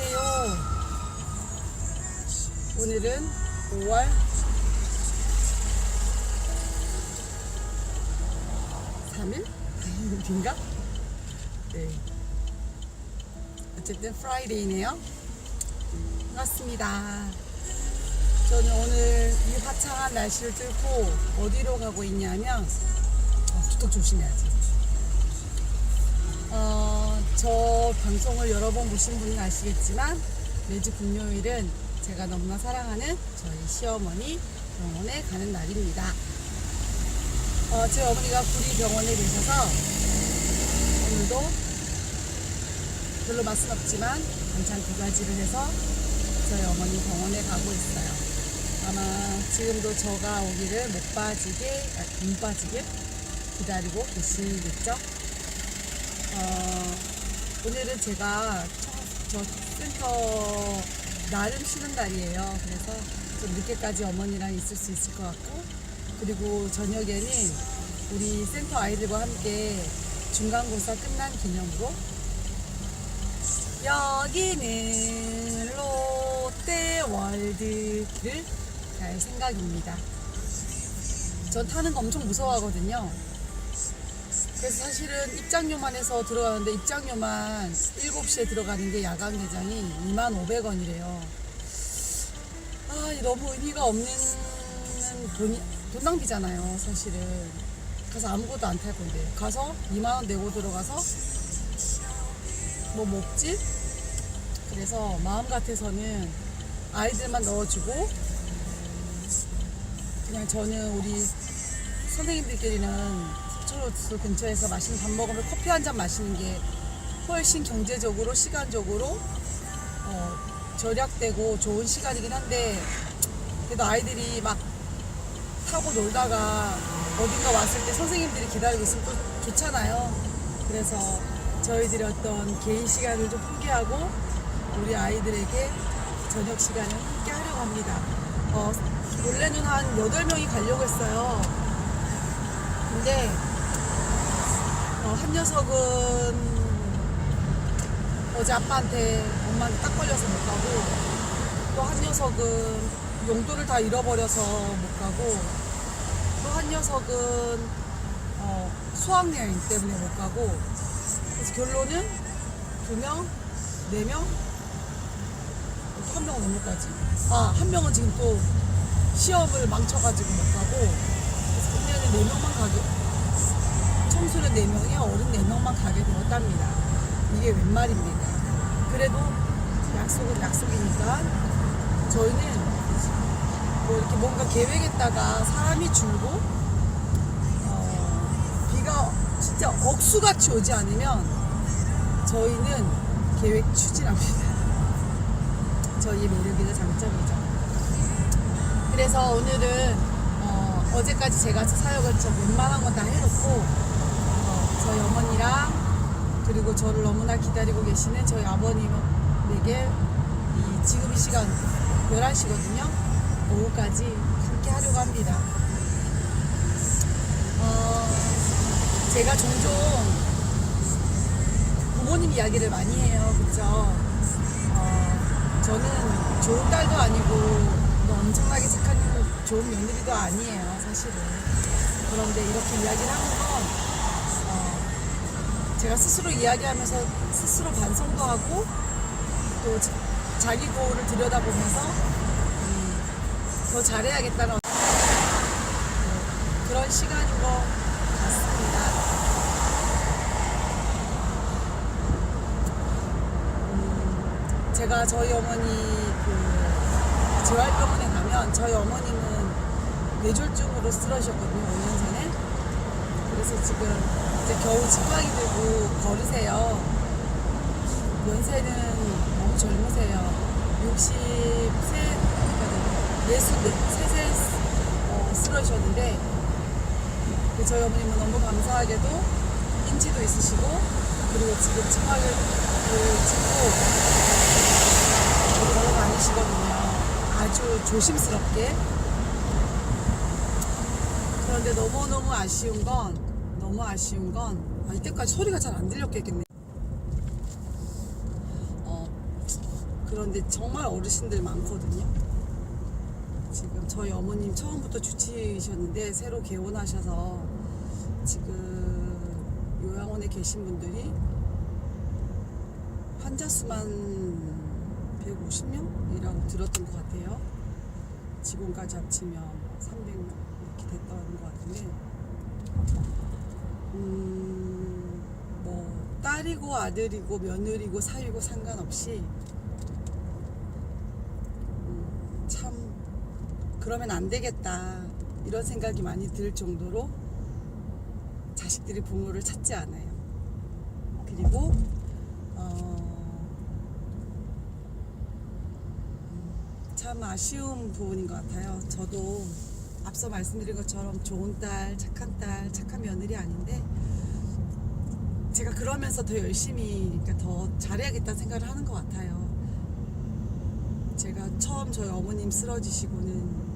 안녕하세요. 오늘은 5월 3일? 인가? 네. 어쨌든 프라이데이네요. 반갑습니다. 저는 오늘 이 화창한 날씨를 뚫고 어디로 가고 있냐면 어, 두둑 조심해야지. 어, 저 방송을 여러 번 보신 분은 아시겠지만 매주 금요일은 제가 너무나 사랑하는 저희 시어머니 병원에 가는 날입니다. 어, 제 어머니가 구리 병원에 계셔서 오늘도 별로 맛은 없지만 반찬 두 가지를 해서 저희 어머니 병원에 가고 있어요. 아마 지금도 저가 오기를 못 빠지게, 아, 못 빠지게 기다리고 계시겠죠? 어, 오늘은 제가 저 센터 나름 쉬는 날이에요. 그래서 좀 늦게까지 어머니랑 있을 수 있을 것 같고, 그리고 저녁에는 우리 센터 아이들과 함께 중간고사 끝난 기념으로 여기는 롯데월드를 갈 생각입니다. 전 타는 거 엄청 무서워하거든요. 그래서 사실은 입장료만 해서 들어가는데 입장료만 7시에 들어가는 게 야간 개장이 25,500원이래요. 아, 이 너무 의미가 없는 돈이, 돈 낭비잖아요, 사실은. 가서 아무것도 안 탈 건데. 가서 2만원 내고 들어가서 뭐 먹지? 그래서 마음 같아서는 아이들만 넣어주고 그냥 저는 우리 선생님들끼리는 서초로스 근처에서 맛있는 밥 먹으면 커피 한 잔 마시는 게 훨씬 경제적으로 시간적으로 어, 절약되고 좋은 시간이긴 한데 그래도 아이들이 막 타고 놀다가 어딘가 왔을 때 선생님들이 기다리고 있으면 또 좋잖아요. 그래서 저희들이 어떤 개인 시간을 좀 포기하고 우리 아이들에게 저녁 시간을 함께 하려고 합니다. 어, 원래는 한 8명이 가려고 했어요. 근데 어, 한 녀석은 어제 아빠한테 엄마한테 딱 걸려서 못 가고 또 한 녀석은 용돈을 다 잃어버려서 못 가고 또 한 녀석은 어, 수학여행 때문에 못 가고 그래서 결론은 두 명, 네 명, 한 명은 언제까지? 아, 한 명은 지금 또 시험을 망쳐가지고 못 가고 그래서 그때는 네 명만 가게 청소년 네 명에 어른 네 명만 가게 되었답니다. 이게 웬 말입니까? 그래도 약속은 약속이니까 저희는 뭐 이렇게 뭔가 계획했다가 사람이 줄고 어, 비가 진짜 억수같이 오지 않으면 저희는 계획 추진합니다. 저희의 매력이자 장점이죠. 그래서 오늘은 어, 어제까지 제가 사역을 좀 웬만한 건 다 해놓고 어, 저희 어머니랑 그리고 저를 너무나 기다리고 계시는 저희 아버님에게 이 지금 이 시간 11시거든요. 오후까지 함께 하려고 합니다. 어, 제가 종종 부모님 이야기를 많이 해요. 그쵸? 어, 저는 좋은 딸도 아니고 뭐 엄청나게 착한 좋은 며느리도 아니에요. 사실은. 그런데 이렇게 이야기를 하는 건 어, 제가 스스로 이야기하면서 스스로 반성도 하고 또 자- 자기 거울을 들여다보면서 음, 더 잘해야겠다는 네, 그런 시간인 것 같습니다. 음, 제가 저희 어머니 그 재활병원에 가면 저희 어머님은 뇌졸중으로 쓰러졌거든요 5년 전에 그래서 지금 이제 겨우 지팡이 들고 걸으세요 연세는 너무 젊으세요 63, 63세 어, 쓰러지셨는데 그 저희 어머님은 너무 감사하게도 인지도 있으시고 그리고 지금 지팡이를 짚고 걸어 다니시거든요. 아주 조심스럽게. 그런데 너무너무 아쉬운 건, 너무 아쉬운 건, 아, 이때까지 소리가 잘 안 들렸겠네. 어, 그런데 정말 어르신들 많거든요. 지금 저희 어머님 처음부터 주치셨는데 새로 개원하셔서 지금 요양원에 계신 분들이 환자 수만 150명이라고 들었던 것 같아요. 직원까지 합치면 300명 이렇게 됐던 것 같은데, 음, 뭐 딸이고 아들이고 며느리고 사위고 상관없이 음, 참 그러면 안 되겠다 이런 생각이 많이 들 정도로 자식들이 부모를 찾지 않아요. 그리고 어, 음, 참 아쉬운 부분인 것 같아요. 저도 앞서 말씀드린 것처럼 좋은 딸, 착한 딸, 착한 며느리 아닌데 제가 그러면서 더 열심히 그러니까 더 잘해야겠다는 생각을 하는 것 같아요. 제가 처음 저희 어머님 쓰러지시고는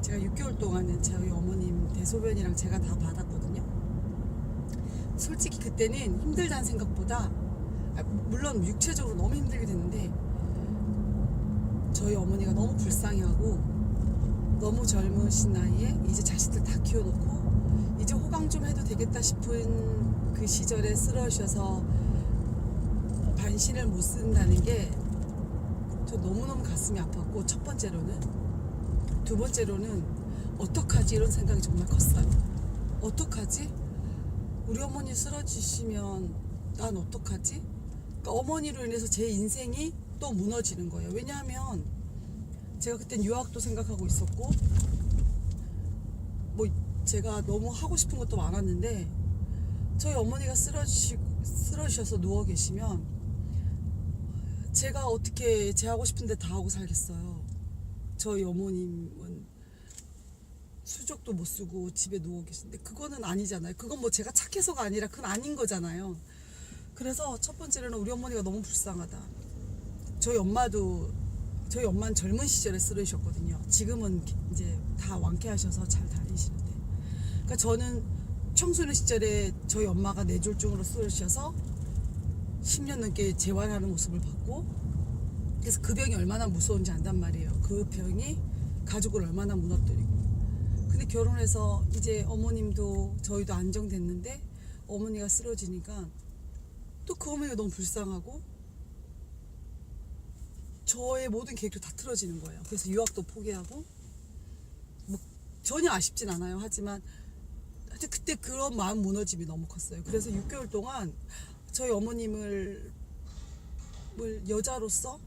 제가 6개월 동안은 저희 어머님 대소변이랑 제가 다 받았거든요. 솔직히 그때는 힘들다는 생각보다 아, 물론 육체적으로 너무 힘들게 됐는데 저희 어머니가 너무 불쌍해하고 너무 젊으신 나이에 이제 자식들 다 키워놓고 이제 호강 좀 해도 되겠다 싶은 그 시절에 쓰러셔서 반신을 못 쓴다는 게 저 너무너무 가슴이 아팠고 첫 번째로는 두 번째로는 어떡하지 이런 생각이 정말 컸어요. 어떡하지? 우리 어머니 쓰러지시면 난 어떡하지? 그러니까 어머니로 인해서 제 인생이 또 무너지는 거예요. 왜냐하면 제가 그땐 유학도 생각하고 있었고 뭐 제가 너무 하고 싶은 것도 많았는데 저희 어머니가 쓰러지시, 쓰러지셔서 누워 계시면 제가 어떻게 제 하고 싶은데 다 하고 살겠어요. 저희 어머님은 수족도 못 쓰고 집에 누워 계신데 그거는 아니잖아요. 그건 뭐 제가 착해서가 아니라 그건 아닌 거잖아요. 그래서 첫 번째로는 우리 어머니가 너무 불쌍하다. 저희 엄마도 저희 엄마는 젊은 시절에 쓰러지셨거든요. 지금은 이제 다 완쾌하셔서 잘 다니시는데. 그러니까 저는 청소년 시절에 저희 엄마가 뇌졸중으로 쓰러지셔서 10년 넘게 재활하는 모습을 봤고 그래서 그 병이 얼마나 무서운지 안단 말이에요. 그 병이 가족을 얼마나 무너뜨리고. 근데 결혼해서 이제 어머님도 저희도 안정됐는데 어머니가 쓰러지니까 또 그 어머니가 너무 불쌍하고 저의 모든 계획도 다 틀어지는 거예요. 그래서 유학도 포기하고 뭐 전혀 아쉽진 않아요. 하지만 하여튼 그때 그런 마음 무너짐이 너무 컸어요. 그래서 6개월 동안 저희 어머님을 뭘 여자로서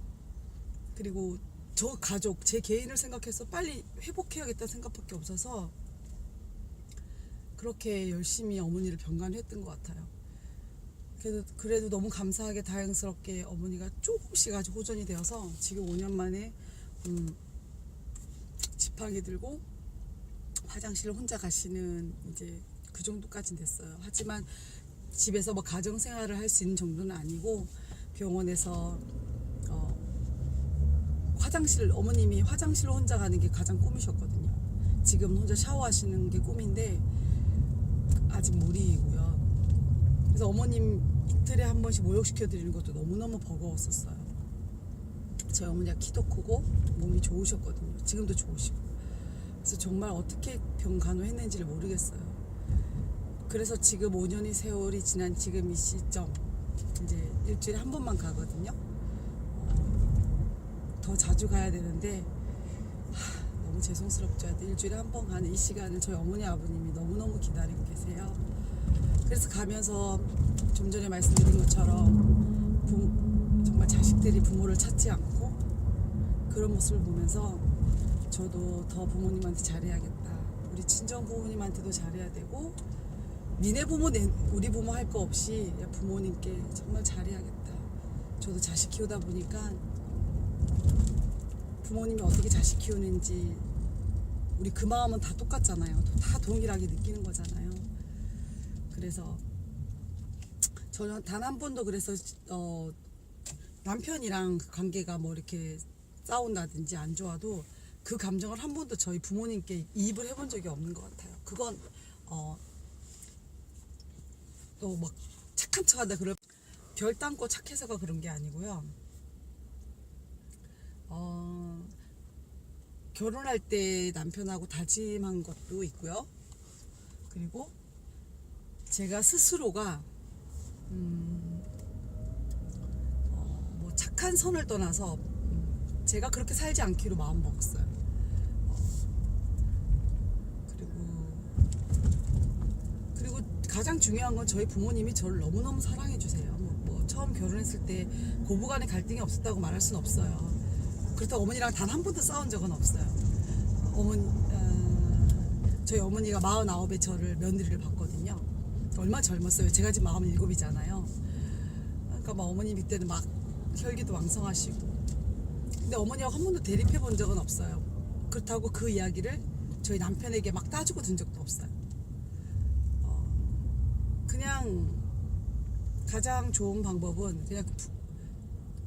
그리고 저 가족 제 개인을 생각해서 빨리 회복해야겠다는 생각밖에 없어서 그렇게 열심히 어머니를 병간했던 것 같아요. 그래도, 그래도 너무 감사하게 다행스럽게 어머니가 조금씩 아주 호전이 되어서 지금 5년 만에 음, 지팡이 들고 화장실을 혼자 가시는 이제 그 정도까지는 됐어요. 하지만 집에서 뭐 가정 생활을 할 수 있는 정도는 아니고 병원에서 어, 화장실 어머님이 화장실 혼자 가는 게 가장 꿈이셨거든요. 지금 혼자 샤워하시는 게 꿈인데 아직 무리이고요. 그래서 어머님 이틀에 한 번씩 모욕시켜 드리는 것도 너무너무 버거웠었어요. 저희 어머니가 키도 크고 몸이 좋으셨거든요. 지금도 좋으시고. 그래서 정말 어떻게 병 간호했는지를 모르겠어요. 그래서 지금 5년의 세월이 지난 지금 이 시점 이제 일주일에 한 번만 가거든요. 어, 더 자주 가야 되는데 하, 너무 죄송스럽죠. 일주일에 한 번 가는 이 시간을 저희 어머니 아버님이 너무너무 기다리고 계세요. 그래서 가면서 좀 전에 말씀드린 것처럼 부, 정말 자식들이 부모를 찾지 않고 그런 모습을 보면서 저도 더 부모님한테 잘해야겠다. 우리 친정 부모님한테도 잘해야 되고 니네 부모 내 우리 부모 할 거 없이 야, 부모님께 정말 잘해야겠다. 저도 자식 키우다 보니까 부모님이 어떻게 자식 키우는지 우리 그 마음은 다 똑같잖아요. 다 동일하게 느끼는 거잖아요. 그래서 저는 단 한 번도 그래서 어, 남편이랑 관계가 뭐 이렇게 싸운다든지 안 좋아도 그 감정을 한 번도 저희 부모님께 이입을 해본 적이 없는 것 같아요. 그건 어, 또 막 착한 척하다 그럴 별 땅고 착해서가 그런 게 아니고요. 어, 결혼할 때 남편하고 다짐한 것도 있고요. 그리고 제가 스스로가 음, 어, 뭐 착한 선을 떠나서 음, 제가 그렇게 살지 않기로 마음 먹었어요. 어, 그리고 그리고 가장 중요한 건 저희 부모님이 저를 너무너무 사랑해 주세요. 뭐, 뭐 처음 결혼했을 때 고부간의 갈등이 없었다고 말할 수는 없어요. 그렇다고 어머니랑 단 한 번도 싸운 적은 없어요. 어머니, 어, 저희 어머니가 49에 저를 며느리를 봤거든요. 얼마 젊었어요. 제가 지금 47이잖아요. 그러니까 막 어머니 밑에는 막 혈기도 왕성하시고. 근데 어머니하고 한 번도 대립해 본 적은 없어요. 그렇다고 그 이야기를 저희 남편에게 막 따지고 든 적도 없어요. 어, 그냥 가장 좋은 방법은 그냥 그, 부,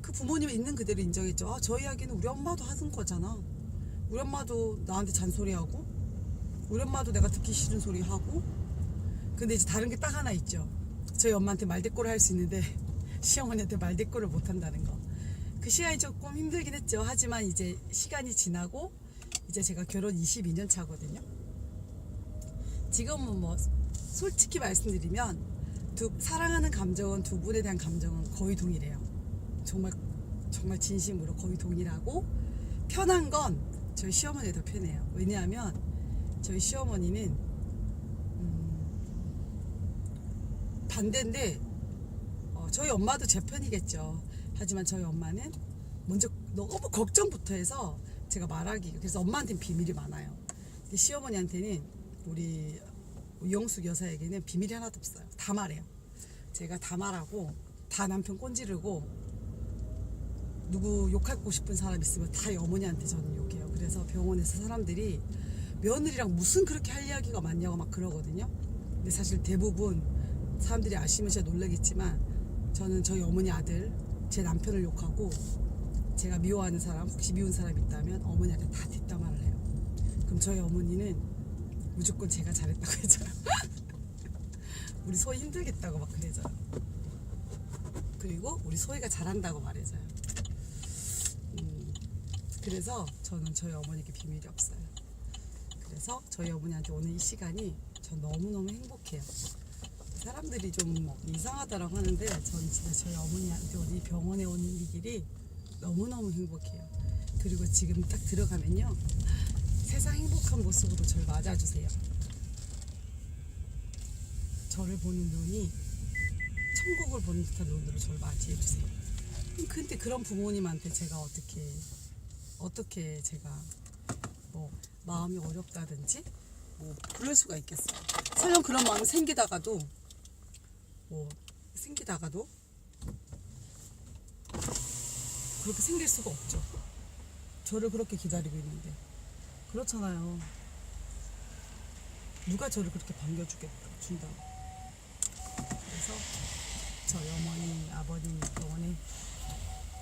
그 부모님이 있는 그대로 인정했죠. 아, 저 이야기는 우리 엄마도 하던 거잖아. 우리 엄마도 나한테 잔소리하고, 우리 엄마도 내가 듣기 싫은 소리 하고. 근데 이제 다른 게 딱 하나 있죠. 저희 엄마한테 말대꾸를 할 수 있는데 시어머니한테 말대꾸를 못 한다는 거. 그 시간이 조금 힘들긴 했죠. 하지만 이제 시간이 지나고 이제 제가 결혼 22년 차거든요. 지금은 뭐 솔직히 말씀드리면 두 사랑하는 감정은 두 분에 대한 감정은 거의 동일해요. 정말 정말 진심으로 거의 동일하고 편한 건 저희 시어머니가 더 편해요. 왜냐하면 저희 시어머니는 음, 반대인데 어, 저희 엄마도 제 편이겠죠. 하지만 저희 엄마는 먼저 너무 걱정부터 해서 제가 말하기 그래서 엄마한테는 비밀이 많아요. 근데 시어머니한테는 우리 영숙 여사에게는 비밀이 하나도 없어요. 다 말해요. 제가 다 말하고 다 남편 꼰지르고 누구 욕하고 싶은 사람 있으면 다 어머니한테 저는 욕해요. 그래서 병원에서 사람들이 며느리랑 무슨 그렇게 할 이야기가 많냐고 막 그러거든요. 근데 사실 대부분 사람들이 아시면 진짜 놀라겠지만 저는 저희 어머니 아들 제 남편을 욕하고 제가 미워하는 사람 혹시 미운 사람 있다면 어머니한테 다 뒷담화를 해요. 그럼 저희 어머니는 무조건 제가 잘했다고 해줘요. 우리 소희 힘들겠다고 막 그래줘요. 그리고 우리 소희가 잘한다고 말해줘요. 음, 그래서 저는 저희 어머니께 비밀이 없어요. 그래서 저희 어머니한테 오는 이 시간이 전 너무너무 행복해요. 사람들이 좀뭐 이상하다라고 하는데 전 진짜 저희 어머니한테 이 병원에 오는 이 길이 너무너무 행복해요. 그리고 지금 딱 들어가면요. 세상 행복한 모습으로 저를 맞아주세요. 저를 보는 눈이 천국을 보는 듯한 눈으로 저를 맞이해주세요. 근데 그런 부모님한테 제가 어떻게, 어떻게 제가 뭐 마음이 어렵다든지 뭐 그럴 수가 있겠어요. 설령 그런 마음이 생기다가도 뭐 생기다가도 그렇게 생길 수가 없죠. 저를 그렇게 기다리고 있는데 그렇잖아요. 누가 저를 그렇게 반겨주겠다 준다고. 그래서 저희 어머니, 아버님 병원에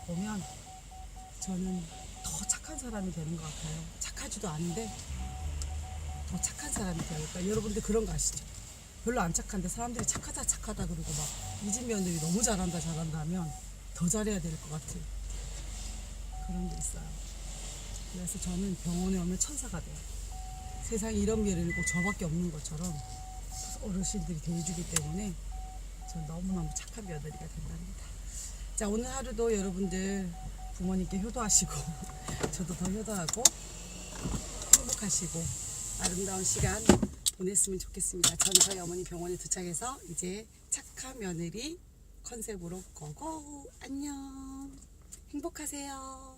오면 저는 더 착한 사람이 되는 것 같아요. 착하지도 않은데 더 착한 사람이 되겠다. 여러분들 그런 거 아시죠? 별로 안 착한데 사람들이 착하다 착하다 그러고 막 이 집 며느리 너무 잘한다 잘한다 하면 더 잘해야 될 것 같은 그런 게 있어요. 그래서 저는 병원에 오면 천사가 돼요. 세상에 이런 며느리 꼭 저밖에 없는 것처럼 어르신들이 대해주기 때문에 전 너무너무 착한 며느리가 된답니다. 자 오늘 하루도 여러분들 부모님께 효도하시고 저도 더 효도하고 행복하시고 아름다운 시간 보냈으면 좋겠습니다. 저는 저희 어머니 병원에 도착해서 이제 착한 며느리 컨셉으로 고고 안녕 행복하세요.